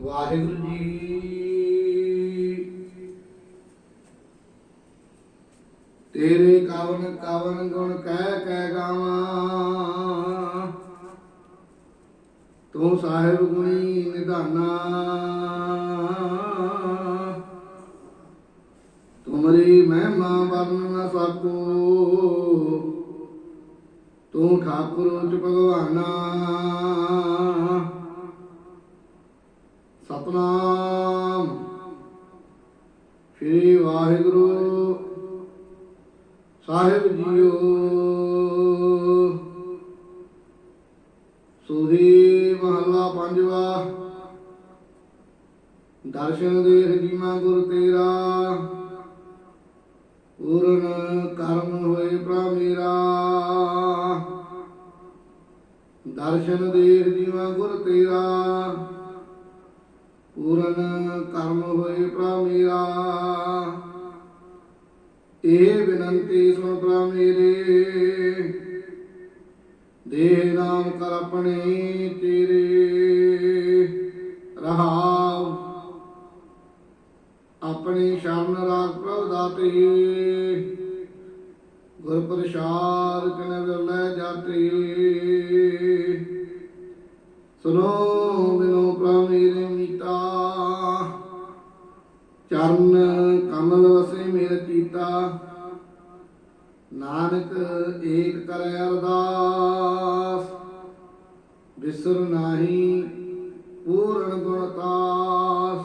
ਵਾਹਿਗੁਰੂ ਜੀ। ਤੇਰੇ ਕਵਨ ਕਵਨ ਗੁਣ ਕਹਿ ਕਹਿ ਗਾਵਾਂ। ਤੂੰ ਸਾਹਿਬ ਗੁਣੀ ਨਿਧਾਨਾ। ਤੁਮਰੀ ਮਹਿਮਾ ਵਰਨ ਨਾ ਸਕੋ। ਤੂੰ ਠਾਕੁਰ ਚ ਭਗਵਾਨਾ। ਸਤਨਾਮ। ਸ੍ਰੀ ਵਾਹਿਗੁਰੂ ਸਾਹਿਬ ਜੀਓ। ਸੁਹੀ ਮਹਲਾ ਪੰਜਵਾ। ਦਰਸ਼ਨ ਦੇਖ ਜੀਵਾ ਗੁਰ ਤੇਰਾ। ਪੂਰਨ ਕਰਮ ਹੋਏ ਪ੍ਰਭ ਮੇਰਾ। ਦਰਸ਼ਨ ਦੇਖ ਜੀਵਾ ਗੁਰ ਤੇਰਾ। ਪੂਰਨ ਕਰਮ ਹੋਏ ਪ੍ਰਭ ਮੇਰਾ ਇਹ ਬਿਨੰਤੀ ਸੁਣ ਪ੍ਰਭ ਮੇਰੇ ਦੇਹ ਨਾਮ ਕਰ ਆਪਣੇ ਤੇਰੇ। ਰਹਾਉ ਆਪਣੀ ਸ਼ਰਨ ਰਾਗ ਪ੍ਰਭ ਦਾਤੇ ਗੁਰ ਪ੍ਰਸਾਦ ਕਿਨ ਵਿਰਲੇ ਜਾਤੇ। ਸੁਨੋ ਪ੍ਰਭ ਚਰਨ ਕਮਲ ਵਸੇ ਮੇਰ ਚੀਤਾ ਨਾਨਕ ਏਕ ਕਰੈ ਅਰਦਾਸ। ਬਿਸਰ ਨਾਹੀ ਪੂਰਨ ਗੁਣਤਾਸ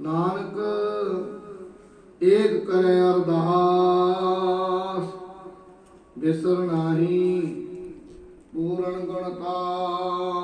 ਨਾਨਕ ਏਕ ਕਰੈ ਅਰਦਾਸ। ਬਿਸਰ ਨਾਹੀ ਪੂਰਨ ਗੁਣਤਾਸ